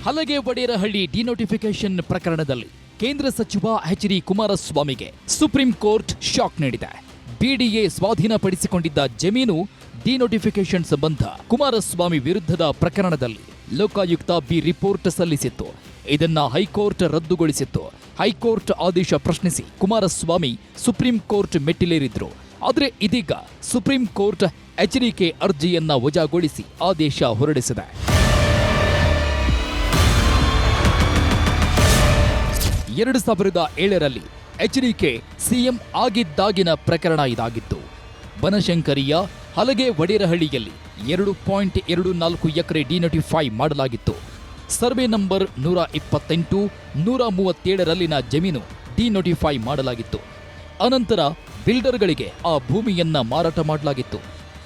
ಹಲಗೆ ವಡೇರಹಳ್ಳಿ ಡಿನೋಟಿಫಿಕೇಶನ್ ಪ್ರಕರಣದಲ್ಲಿ ಕೇಂದ್ರ ಸಚಿವ ಎಚ್ ಡಿ ಕುಮಾರಸ್ವಾಮಿಗೆ ಸುಪ್ರೀಂ ಕೋರ್ಟ್ ಶಾಕ್ ನೀಡಿದೆ. ಬಿಡಿಎ ಸ್ವಾಧೀನಪಡಿಸಿಕೊಂಡಿದ್ದ ಜಮೀನು ಡಿನೋಟಿಫಿಕೇಶನ್ ಸಂಬಂಧ ಕುಮಾರಸ್ವಾಮಿ ವಿರುದ್ಧದ ಪ್ರಕರಣದಲ್ಲಿ ಲೋಕಾಯುಕ್ತ ಬಿ ರಿಪೋರ್ಟ್ ಸಲ್ಲಿಸಿತ್ತು. ಇದನ್ನ ಹೈಕೋರ್ಟ್ ರದ್ದುಗೊಳಿಸಿತ್ತು. ಹೈಕೋರ್ಟ್ ಆದೇಶ ಪ್ರಶ್ನಿಸಿ ಕುಮಾರಸ್ವಾಮಿ ಸುಪ್ರೀಂ ಕೋರ್ಟ್ ಮೆಟ್ಟಿಲೇರಿದ್ರು. ಆದರೆ ಇದೀಗ ಸುಪ್ರೀಂ ಕೋರ್ಟ್ ಎಚ್ಚರಿಕೆ ಅರ್ಜಿಯನ್ನ ವಜಾಗೊಳಿಸಿ ಆದೇಶ ಹೊರಡಿಸಿದೆ. ಎರಡು ಸಾವಿರದ ಏಳರಲ್ಲಿ ಎಚ್ಡಿಕೆ ಸಿಎಂ ಆಗಿದ್ದಾಗಿನ ಪ್ರಕರಣ ಇದಾಗಿತ್ತು. ಬನಶಂಕರಿಯ ಹಲಗೆ ವಡೇರಹಳ್ಳಿಯಲ್ಲಿ ಎರಡು ಪಾಯಿಂಟ್ ಎರಡು ನಾಲ್ಕು ಎಕರೆ ಡಿನೋಟಿಫೈ ಮಾಡಲಾಗಿತ್ತು. ಸರ್ವೆ ನಂಬರ್ ನೂರ ಇಪ್ಪತ್ತೆಂಟು, ನೂರ ಮೂವತ್ತೇಳರಲ್ಲಿನ ಜಮೀನು ಡಿನೋಟಿಫೈ ಮಾಡಲಾಗಿತ್ತು. ಅನಂತರ ಬಿಲ್ಡರ್ಗಳಿಗೆ ಆ ಭೂಮಿಯನ್ನ ಮಾರಾಟ ಮಾಡಲಾಗಿತ್ತು.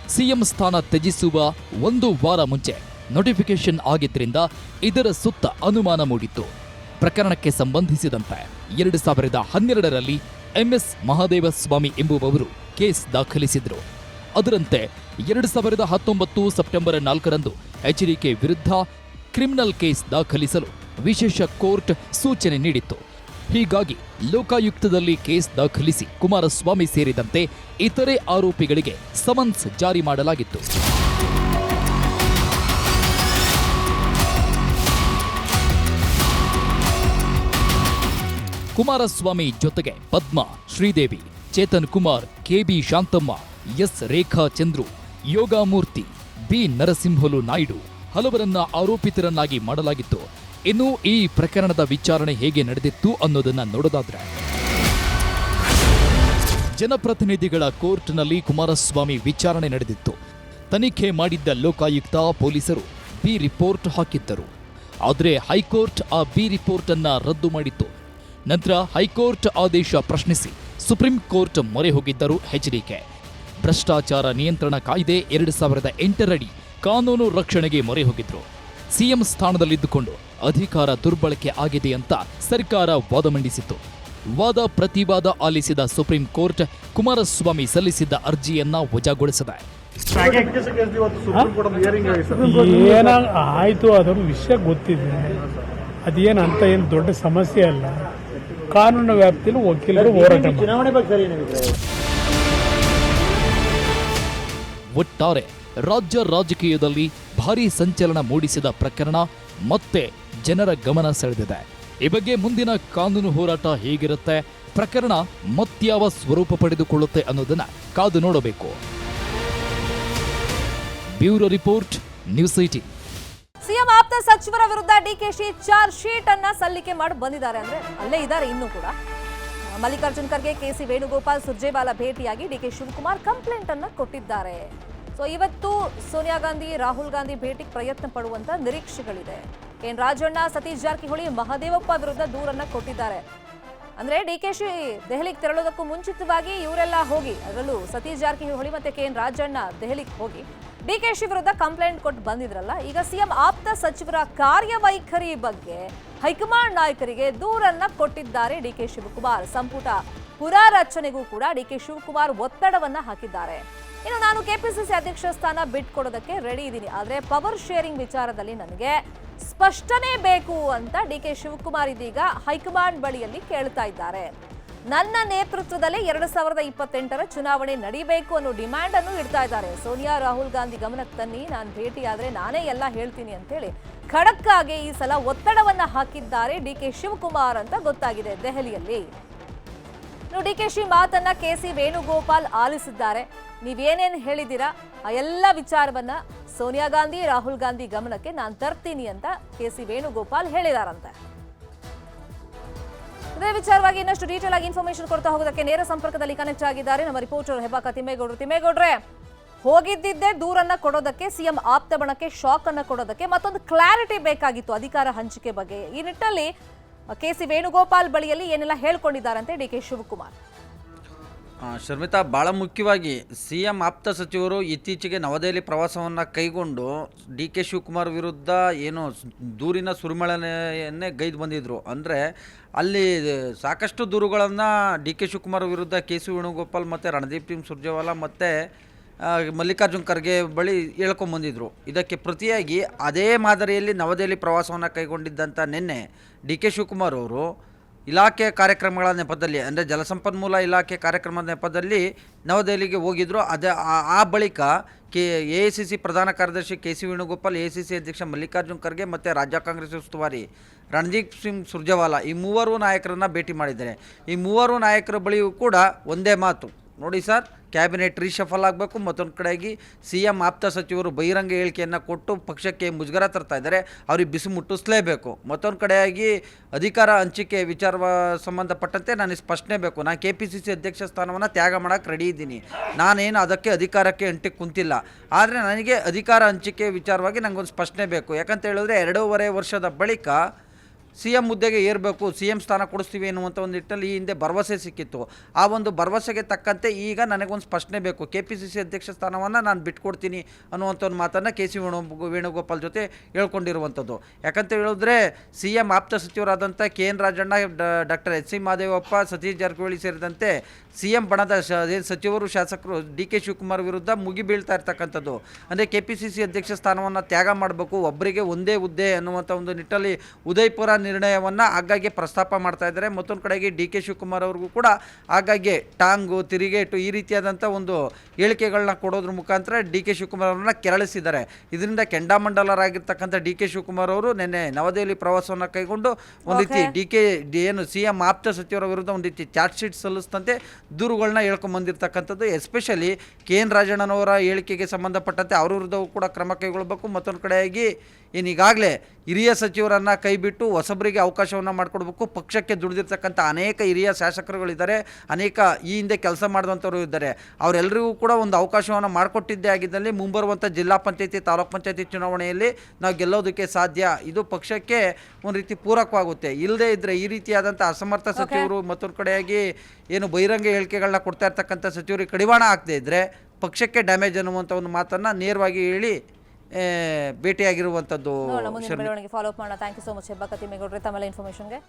ಸಿಎಂ ಸ್ಥಾನ ತ್ಯಜಿಸುವ ಒಂದು ವಾರ ಮುಂಚೆ ನೋಟಿಫಿಕೇಶನ್ ಆಗಿದ್ದರಿಂದ ಇದರ ಸುತ್ತ ಅನುಮಾನ ಮೂಡಿತ್ತು. ಪ್ರಕರಣಕ್ಕೆ ಸಂಬಂಧಿಸಿದಂತೆ ಎರಡು ಸಾವಿರದ ಹನ್ನೆರಡರಲ್ಲಿ ಎಂಎಸ್ ಮಹಾದೇವಸ್ವಾಮಿ ಎಂಬುವವರು ಕೇಸ್ ದಾಖಲಿಸಿದರು. ಅದರಂತೆ ಎರಡು ಸಾವಿರದ ಹತ್ತೊಂಬತ್ತು ಸೆಪ್ಟೆಂಬರ್ ನಾಲ್ಕರಂದು ಎಚ್ಡಿಕೆ ವಿರುದ್ಧ ಕ್ರಿಮಿನಲ್ ಕೇಸ್ ದಾಖಲಿಸಲು ವಿಶೇಷ ಕೋರ್ಟ್ ಸೂಚನೆ ನೀಡಿತ್ತು. ಹೀಗಾಗಿ ಲೋಕಾಯುಕ್ತದಲ್ಲಿ ಕೇಸ್ ದಾಖಲಿಸಿ ಕುಮಾರಸ್ವಾಮಿ ಸೇರಿದಂತೆ ಇತರೆ ಆರೋಪಿಗಳಿಗೆ ಸಮನ್ಸ್ ಜಾರಿ ಮಾಡಲಾಗಿತ್ತು. ಕುಮಾರಸ್ವಾಮಿ ಜೊತೆಗೆ Padma, Sridevi, Chetan Kumar, K B Shanthamma, S. Rekha Chandru Yogamurthy B. Narasimhalu Naidu ಹಲವರನ್ನ ಆರೋಪಿತರನ್ನಾಗಿ ಮಾಡಲಾಗಿತ್ತು. ಇನ್ನು ಈ ಪ್ರಕರಣದ ವಿಚಾರಣೆ ಹೇಗೆ ನಡೆದಿತ್ತು ಅನ್ನೋದನ್ನ ನೋಡೋದಾದ್ರೆ. ಜನಪ್ರತಿನಿಧಿಗಳ ಕೋರ್ಟ್ನಲ್ಲಿ ಕುಮಾರಸ್ವಾಮಿ ವಿಚಾರಣೆ ನಡೆದಿತ್ತು. ತನಿಖೆ ಮಾಡಿದ್ದ ಲೋಕಾಯುಕ್ತ ಪೊಲೀಸರು ಬಿ ರಿಪೋರ್ಟ್ ಹಾಕಿದ್ದರು. ಆದರೆ ಹೈಕೋರ್ಟ್ ಆ ಬಿ ರಿಪೋರ್ಟ್ ಅನ್ನ ರದ್ದು ಮಾಡಿತ್ತು. ನಂತರ ಹೈಕೋರ್ಟ್ ಆದೇಶ ಪ್ರಶ್ನಿಸಿ ಸುಪ್ರೀಂ ಕೋರ್ಟ್ ಮೊರೆ ಹೋಗಿದ್ದರು ಎಚ್ಡಿಕೆ ಭ್ರಷ್ಟಾಚಾರ ನಿಯಂತ್ರಣ ಕಾಯ್ದೆ ಎರಡು ಸಾವಿರದ ಎಂಟರಡಿ ಕಾನೂನು ರಕ್ಷಣೆಗೆ ಮೊರೆ ಹೋಗಿದ್ರು. ಸಿಎಂ ಸ್ಥಾನದಲ್ಲಿದ್ದುಕೊಂಡು ಅಧಿಕಾರ ದುರ್ಬಳಕೆ ಆಗಿದೆ ಅಂತ ಸರ್ಕಾರ ವಾದ ಮಂಡಿಸಿತ್ತು. ವಾದ ಪ್ರತಿವಾದ ಆಲಿಸಿದ ಸುಪ್ರೀಂ ಕೋರ್ಟ್ ಕುಮಾರಸ್ವಾಮಿ ಸಲ್ಲಿಸಿದ್ದ ಅರ್ಜಿಯನ್ನ ವಜಾಗೊಳಿಸಿದೆ. ಆಯಿತು ಆಯ್ತು ಅದರ ವಿಷಯ ಗೊತ್ತಿದೆ. ಅದೇನು ಅಂತ ಏನು ದೊಡ್ಡ ಸಮಸ್ಯೆ ಅಲ್ಲ. ಕಾನೂನು ವ್ಯಾಪ್ತಿಯಲ್ಲಿ ವಕೀಲರು ಹೋರಾಟ ಒಟ್ಟಾರೆ ರಾಜ್ಯ ರಾಜಕೀಯದಲ್ಲಿ ಭಾರೀ ಸಂಚಲನ ಮೂಡಿಸಿದ ಪ್ರಕರಣ ಮತ್ತೆ ಜನರ ಗಮನ ಸೆಳೆದಿದೆ. ಈ ಬಗ್ಗೆ ಮುಂದಿನ ಕಾನೂನು ಹೋರಾಟ ಹೇಗಿರುತ್ತೆ, ಪ್ರಕರಣ ಮತ್ಯಾವ ಸ್ವರೂಪ ಪಡೆದುಕೊಳ್ಳುತ್ತೆ ಅನ್ನೋದನ್ನ ಕಾದು ನೋಡಬೇಕು. Bureau report, news eighteen CM ಆಪ್ತ ಸಚಿವರ ವಿರುದ್ಧ ಡಿಕೆಶಿ ಚಾರ್ಜ್ ಶೀಟ್ ಅನ್ನ ಸಲ್ಲಿಕೆ ಮಾಡಿ ಬಂದಿದ್ದಾರೆ ಅಂದ್ರೆ ಅಲ್ಲೇ ಇದ್ದಾರೆ ಇನ್ನೂ ಕೂಡ. ಮಲ್ಲಿಕಾರ್ಜುನ್ ಖರ್ಗೆ ಕೆಸಿ ವೇಣುಗೋಪಾಲ್, ಸುರ್ಜೇವಾಲಾ ಭೇಟಿಯಾಗಿ ಡಿಕೆ ಶಿವಕುಮಾರ್ ಕಂಪ್ಲೇಂಟ್ ಅನ್ನ ಕೊಟ್ಟಿದ್ದಾರೆ. ಸೊ ಇವತ್ತು ಸೋನಿಯಾ ಗಾಂಧಿ, ರಾಹುಲ್ ಗಾಂಧಿ ಭೇಟಿಗೆ ಪ್ರಯತ್ನ ಪಡುವಂತ ನಿರೀಕ್ಷೆಗಳಿದೆ. ಏನ್ ರಾಜಣ್ಣ, ಸತೀಶ್ ಜಾರಕಿಹೊಳಿ, ಮಹದೇವಪ್ಪ ವಿರುದ್ಧ ದೂರನ್ನ ಕೊಟ್ಟಿದ್ದಾರೆ. ಅಂದ್ರೆ ಡಿ ಕೆ ಶಿ ದೆಹಲಿಗೆ ತೆರಳೋದಕ್ಕೂ ಮುಂಚಿತವಾಗಿ ಇವರೆಲ್ಲ ಹೋಗಿ, ಅದರಲ್ಲೂ ಸತೀಶ್ ಜಾರಕಿಹೊಳಿ ಮತ್ತೆ ಕೆ ಎನ್ ರಾಜಣ್ಣ ದೆಹಲಿಗೆ ಹೋಗಿ ಡಿ ಕೆ ಶಿ ವಿರುದ್ಧ ಕಂಪ್ಲೇಂಟ್ ಕೊಟ್ಟು ಬಂದಿದ್ರಲ್ಲ, ಈಗ ಸಿಎಂ ಆಪ್ತ ಸಚಿವರ ಕಾರ್ಯವೈಖರಿ ಬಗ್ಗೆ ಹೈಕಮಾಂಡ್ ನಾಯಕರಿಗೆ ದೂರನ್ನ ಕೊಟ್ಟಿದ್ದಾರೆ ಡಿ ಕೆ ಶಿವಕುಮಾರ್. ಸಂಪುಟ ಪುನಾರಚನೆಗೂ ಕೂಡ ಡಿ ಕೆ ಶಿವಕುಮಾರ್ ಒತ್ತಡವನ್ನ ಹಾಕಿದ್ದಾರೆ. ಇನ್ನು ನಾನು ಕೆಪಿಸಿಸಿ ಅಧ್ಯಕ್ಷ ಸ್ಥಾನ ಬಿಟ್ಕೊಡೋದಕ್ಕೆ ರೆಡಿ ಇದ್ದೀನಿ. ಆದರೆ ಪವರ್ ಶೇರಿಂಗ್ ವಿಚಾರದಲ್ಲಿ ನನಗೆ ಸ್ಪಷ್ಟನೆ ಬೇಕು ಅಂತ ಡಿ ಕೆ ಶಿವಕುಮಾರ್ ಇದೀಗ ಹೈಕಮಾಂಡ್ ಬಳಿಯಲ್ಲಿ ಕೇಳ್ತಾ ಇದ್ದಾರೆ. ನನ್ನ ನೇತೃತ್ವದಲ್ಲಿ ಎರಡು ಸಾವಿರದ ಇಪ್ಪತ್ತೆಂಟರ ಚುನಾವಣೆ ನಡೀಬೇಕು ಅನ್ನೋ ಡಿಮ್ಯಾಂಡ್ ಅನ್ನು ಇಡ್ತಾ ಇದ್ದಾರೆ. ಸೋನಿಯಾ, ರಾಹುಲ್ ಗಾಂಧಿ ಗಮನಕ್ಕೆ ತನ್ನಿ, ನಾನು ಭೇಟಿ ಆದ್ರೆ ನಾನೇ ಎಲ್ಲ ಹೇಳ್ತೀನಿ ಅಂತೇಳಿ ಆಗಿ ಈ ಸಲ ಒತ್ತಡವನ್ನ ಹಾಕಿದ್ದಾರೆ ಡಿ ಕೆ ಶಿವಕುಮಾರ್ ಅಂತ ಗೊತ್ತಾಗಿದೆ ದೆಹಲಿಯಲ್ಲಿ. ಡಿಕೆಶಿ ಮಾತನ್ನ ಕೆಸಿ ವೇಣುಗೋಪಾಲ್ ಆಲಿಸಿದ್ದಾರೆ. ನೀವೇನೇನು ಹೇಳಿದ್ದೀರಾ? ಆ ಎಲ್ಲ ವಿಚಾರವನ್ನ ಸೋನಿಯಾ ಗಾಂಧಿ, ರಾಹುಲ್ ಗಾಂಧಿ ಗಮನಕ್ಕೆ ನಾನು ತರ್ತೀನಿ ಅಂತ ಕೆ ಸಿ ವೇಣುಗೋಪಾಲ್ ಹೇಳಿದಾರಂತೆ. ಇದೇ ವಿಚಾರವಾಗಿ ಇನ್ನಷ್ಟು ಡೀಟೇಲ್ ಆಗಿ ಇನ್ಫಾರ್ಮೇಶನ್ ಕೊಡ್ತಾ ಹೋಗೋದಕ್ಕೆ ನೇರ ಸಂಪರ್ಕದಲ್ಲಿ ಕನೆಕ್ಟ್ ಆಗಿದ್ದಾರೆ ನಮ್ಮ ರಿಪೋರ್ಟರ್ ಹೆಬಾಕ ತಿಮ್ಮೇಗೌಡರು. ತಿಮ್ಮೇಗೌಡ್ರೆ, ಹೋಗಿದ್ದಿದ್ದೇ ದೂರನ್ನ ಕೊಡೋದಕ್ಕೆ ಸಿಎಂ ಆಪ್ತ ಬಣಕ್ಕೆ ಶಾಕ್ ಅನ್ನ ಕೊಡೋದಕ್ಕೆ ಮತ್ತೊಂದು ಕ್ಲಾರಿಟಿ ಬೇಕಾಗಿತ್ತು ಅಧಿಕಾರ ಹಂಚಿಕೆ ಬಗ್ಗೆ. ಈ ನಿಟ್ಟಲ್ಲಿ ಕೆ ಸಿ ವೇಣುಗೋಪಾಲ್ ಬಳಿಯಲ್ಲಿ ಏನೆಲ್ಲ ಹೇಳ್ಕೊಂಡಿದ್ದಾರಂತೆ ಡಿ ಕೆ ಶಿವಕುಮಾರ್? ಶರ್ಮಿತಾ ಭಾಳ ಮುಖ್ಯವಾಗಿ ಸಿ ಎಂ ಆಪ್ತ ಸಚಿವರು ಇತ್ತೀಚೆಗೆ ನವದೆಹಲಿ ಪ್ರವಾಸವನ್ನು ಕೈಗೊಂಡು ಡಿ ಕೆ ಶಿವಕುಮಾರ್ ವಿರುದ್ಧ ಏನು ದೂರಿನ ಸುರಿಮಳನೆಯನ್ನೇ ಗೈದು ಬಂದಿದ್ದರು ಅಂದರೆ ಅಲ್ಲಿ ಸಾಕಷ್ಟು ದೂರುಗಳನ್ನು ಡಿ ಕೆ ಶಿವಕುಮಾರ್ ವಿರುದ್ಧ ಕೆ ಸಿ ವೇಣುಗೋಪಾಲ್ ಮತ್ತು ರಣದೀಪ್ ಸಿಂಗ್ ಸುರ್ಜೇವಾಲಾ ಮತ್ತು ಮಲ್ಲಿಕಾರ್ಜುನ್ ಖರ್ಗೆ ಬಳಿ ಹೇಳ್ಕೊಂಬಂದಿದ್ರು ಇದಕ್ಕೆ ಪ್ರತಿಯಾಗಿ ಅದೇ ಮಾದರಿಯಲ್ಲಿ ನವದೆಹಲಿ ಪ್ರವಾಸವನ್ನು ಕೈಗೊಂಡಿದ್ದಂಥ ನಿನ್ನೆ ಡಿ ಕೆ ಶಿವಕುಮಾರ್ ಅವರು ಇಲಾಖೆ ಕಾರ್ಯಕ್ರಮಗಳ ನೆಪದಲ್ಲಿ, ಅಂದರೆ ಜಲಸಂಪನ್ಮೂಲ ಇಲಾಖೆ ಕಾರ್ಯಕ್ರಮದ ನೆಪದಲ್ಲಿ ನವದೆಹಲಿಗೆ ಹೋಗಿದ್ರು. ಅದೇ ಆ- ಬಳಿಕ ಕೆ, ಎ ಸಿ ಸಿ ಪ್ರಧಾನ ಕಾರ್ಯದರ್ಶಿ K C Venugopal, A C C ಅಧ್ಯಕ್ಷ ಮಲ್ಲಿಕಾರ್ಜುನ್ ಖರ್ಗೆ ಮತ್ತು ರಾಜ್ಯ ಕಾಂಗ್ರೆಸ್ ಉಸ್ತುವಾರಿ ರಣದೀಪ್ ಸಿಂಗ್ ಸುರ್ಜೇವಾಲಾ ಈ ಮೂವರು ನಾಯಕರನ್ನು ಭೇಟಿ ಮಾಡಿದ್ದಾರೆ. ಈ ಮೂವರು ನಾಯಕರ ಬಳಿಯೂ ಕೂಡ ಒಂದೇ ಮಾತು. ನೋಡಿ ಸರ್, ಕ್ಯಾಬಿನೆಟ್ ರೀಶಫಲ್ ಆಗಬೇಕು, ಮತ್ತೊಂದು ಕಡೆಯಾಗಿ ಸಿ ಎಂ ಆಪ್ತ ಸಚಿವರು ಬಹಿರಂಗ ಹೇಳಿಕೆಯನ್ನು ಕೊಟ್ಟು ಪಕ್ಷಕ್ಕೆ ಮುಜುಗರ ತರ್ತಾ ಇದ್ದಾರೆ. ಅವ್ರಿಗೆ ಬಿಸಿ ಮುಟ್ಟಿಸಲೇಬೇಕು. ಮತ್ತೊಂದು ಕಡೆಯಾಗಿ ಅಧಿಕಾರ ಹಂಚಿಕೆ ವಿಚಾರ ಸಂಬಂಧಪಟ್ಟಂತೆ ನನಗೆ ಸ್ಪಷ್ಟನೆ ಬೇಕು. ನಾನು ಕೆ ಪಿ ಸಿ ಸಿ ಅಧ್ಯಕ್ಷ ಸ್ಥಾನವನ್ನು ತ್ಯಾಗ ಮಾಡೋಕ್ಕೆ ರೆಡಿ ಇದ್ದೀನಿ. ನಾನೇನು ಅದಕ್ಕೆ ಅಧಿಕಾರಕ್ಕೆ ಅಂಟಿಗೆ ಕುಂತಿಲ್ಲ. ಆದರೆ ನನಗೆ ಅಧಿಕಾರ ಹಂಚಿಕೆ ವಿಚಾರವಾಗಿ ನನಗೊಂದು ಸ್ಪಷ್ಟನೆ ಬೇಕು. ಯಾಕಂತ ಹೇಳಿದ್ರೆ ಎರಡೂವರೆ ವರ್ಷದ ಬಳಿಕ ಸಿ ಎಂ ಹುದ್ದೆಗೆ ಏರಬೇಕು ಸಿ ಎಂ ಸ್ಥಾನ ಕೊಡಿಸ್ತೀವಿ ಅನ್ನುವಂಥ ಒಂದು ನಿಟ್ಟಿನಲ್ಲಿ ಈ ಹಿಂದೆ ಭರವಸೆ ಸಿಕ್ಕಿತ್ತು. ಆ ಒಂದು ಭರವಸೆಗೆ ತಕ್ಕಂತೆ ಈಗ ನನಗೊಂದು ಸ್ಪಷ್ಟನೆ ಬೇಕು. ಕೆ ಪಿ ಸಿ ಸಿ ಅಧ್ಯಕ್ಷ ಸ್ಥಾನವನ್ನು ನಾನು ಬಿಟ್ಕೊಡ್ತೀನಿ ಅನ್ನುವಂಥ ಒಂದು ಮಾತನ್ನು ಕೆ ಸಿ ವೇಣು, ವೇಣುಗೋಪಾಲ್ ಜೊತೆ ಹೇಳ್ಕೊಂಡಿರುವಂಥದ್ದು. ಯಾಕಂತ ಹೇಳಿದ್ರೆ ಸಿ ಎಂ ಆಪ್ತ ಸಚಿವರಾದಂಥ K N Rajanna doctor H C Mahadevappa Satish Jarkiholi ಸೇರಿದಂತೆ ಸಿ ಎಂ ಬಣದ ಸಚಿವರು, ಶಾಸಕರು ಡಿ ಕೆ ಶಿವಕುಮಾರ್ ವಿರುದ್ಧ ಮುಗಿಬೀಳ್ತಾ ಇರ್ತಕ್ಕಂಥದ್ದು. ಅಂದರೆ ಕೆ ಪಿ ಸಿ ಸಿ ಅಧ್ಯಕ್ಷ ಸ್ಥಾನವನ್ನು ತ್ಯಾಗ ಮಾಡಬೇಕು ಒಬ್ಬರಿಗೆ ಒಂದೇ ಹುದ್ದೆ ಅನ್ನುವಂಥ ಒಂದು ನಿಟ್ಟಲ್ಲಿ ಉದಯಪುರ ನಿರ್ಣಯವನ್ನು ಆಗಾಗ್ಗೆ ಪ್ರಸ್ತಾಪ ಮಾಡ್ತಾ ಇದ್ದಾರೆ. ಮತ್ತೊಂದು ಕಡೆಗೆ ಡಿ ಕೆ ಶಿವಕುಮಾರ್ ಅವ್ರಿಗೂ ಕೂಡ ಆಗಾಗ್ಗೆ ಟಾಂಗು ತಿರುಗೇಟು ಈ ರೀತಿಯಾದಂಥ ಒಂದು ಹೇಳಿಕೆಗಳನ್ನ ಕೊಡೋದ್ರ ಮುಖಾಂತರ ಡಿ ಕೆ ಶಿವಕುಮಾರ್ ಅವರನ್ನ ಕೆರಳಿಸಿದ್ದಾರೆ. ಇದರಿಂದ ಕೆಂಡಾಮಂಡಲರಾಗಿರ್ತಕ್ಕಂಥ ಡಿ ಕೆ ಶಿವಕುಮಾರ್ ಅವರು ನಿನ್ನೆ ನವದೆಹಲಿ ಪ್ರವಾಸವನ್ನು ಕೈಗೊಂಡು ಒಂದು ರೀತಿ. ಡಿ ಕೆ ಏನು ಸಿ ಎಂ ಆಪ್ತ ಸಚಿವರ ವಿರುದ್ಧ ಒಂದು ರೀತಿ ಚಾರ್ಜ್ ಶೀಟ್ ಸಲ್ಲಿಸ್ತಂತೆ ದೂರುಗಳನ್ನ ಹೇಳ್ಕೊಂಬಂದಿರ್ತಕ್ಕಂಥದ್ದು ಎಸ್ಪೆಷಲಿ ಕೆ ಎನ್ ರಾಜಣ್ಣನವರ ಹೇಳಿಕೆಗೆ ಸಂಬಂಧಪಟ್ಟಂತೆ ಅವರ ವಿರುದ್ಧವೂ ಕೂಡ ಕ್ರಮ ಕೈಗೊಳ್ಳಬೇಕು ಮತ್ತೊಂದು ಕಡೆಯಾಗಿ ಏನೀಗಾಗಲೇ ಹಿರಿಯ ಸಚಿವರನ್ನು ಕೈಬಿಟ್ಟು ಹೊಸಬರಿಗೆ ಅವಕಾಶವನ್ನು ಮಾಡಿಕೊಡ್ಬೇಕು. ಪಕ್ಷಕ್ಕೆ ದುಡಿದಿರ್ತಕ್ಕಂಥ ಅನೇಕ ಹಿರಿಯ ಶಾಸಕರುಗಳಿದ್ದಾರೆ. ಅನೇಕ ಈ ಹಿಂದೆ ಕೆಲಸ ಮಾಡಿದಂಥವರು ಇದ್ದಾರೆ. ಅವರೆಲ್ಲರಿಗೂ ಕೂಡ ಒಂದು ಅವಕಾಶವನ್ನು ಮಾಡಿಕೊಟ್ಟಿದ್ದೇ ಆಗಿದ್ದಲ್ಲಿ ಮುಂಬರುವಂಥ ಜಿಲ್ಲಾ ಪಂಚಾಯತಿ ತಾಲೂಕ್ ಪಂಚಾಯತಿ ಚುನಾವಣೆಯಲ್ಲಿ ನಾವು ಗೆಲ್ಲೋದಕ್ಕೆ ಸಾಧ್ಯ. ಇದು ಪಕ್ಷಕ್ಕೆ ಒಂದು ರೀತಿ ಪೂರಕವಾಗುತ್ತೆ. ಇಲ್ಲದೇ ಇದ್ದರೆ ಈ ರೀತಿಯಾದಂಥ ಅಸಮರ್ಥ ಸಚಿವರು ಮತ್ತೊಂದು ಕಡೆಯಾಗಿ ಏನು ಬಹಿರಂಗ ಹೇಳಿಕೆಗಳನ್ನ ಕೊಡ್ತಾ ಇರ್ತಕ್ಕಂಥ ಸಚಿವರಿಗೆ ಕಡಿವಾಣ ಆಗದೇ ಇದ್ದರೆ ಪಕ್ಷಕ್ಕೆ ಡ್ಯಾಮೇಜ್ ಅನ್ನುವಂಥ ಒಂದು ಮಾತನ್ನು ನೇರವಾಗಿ ಹೇಳಿ ಭೇಟಿಯಾಗಿರುವಂಥದ್ದು ಫಾಲೋ ಅಪ್ ಮಾಡೋಣ. ಥ್ಯಾಂಕ್ ಯು ಸೊ ಮಚ್ ಹೆಬ್ಬಾಕ ತಮ್ಮ ತಮ್ಮೆಲ್ಲ ಇನ್ಫಾರ್ಮೇಷನ್ಗೆ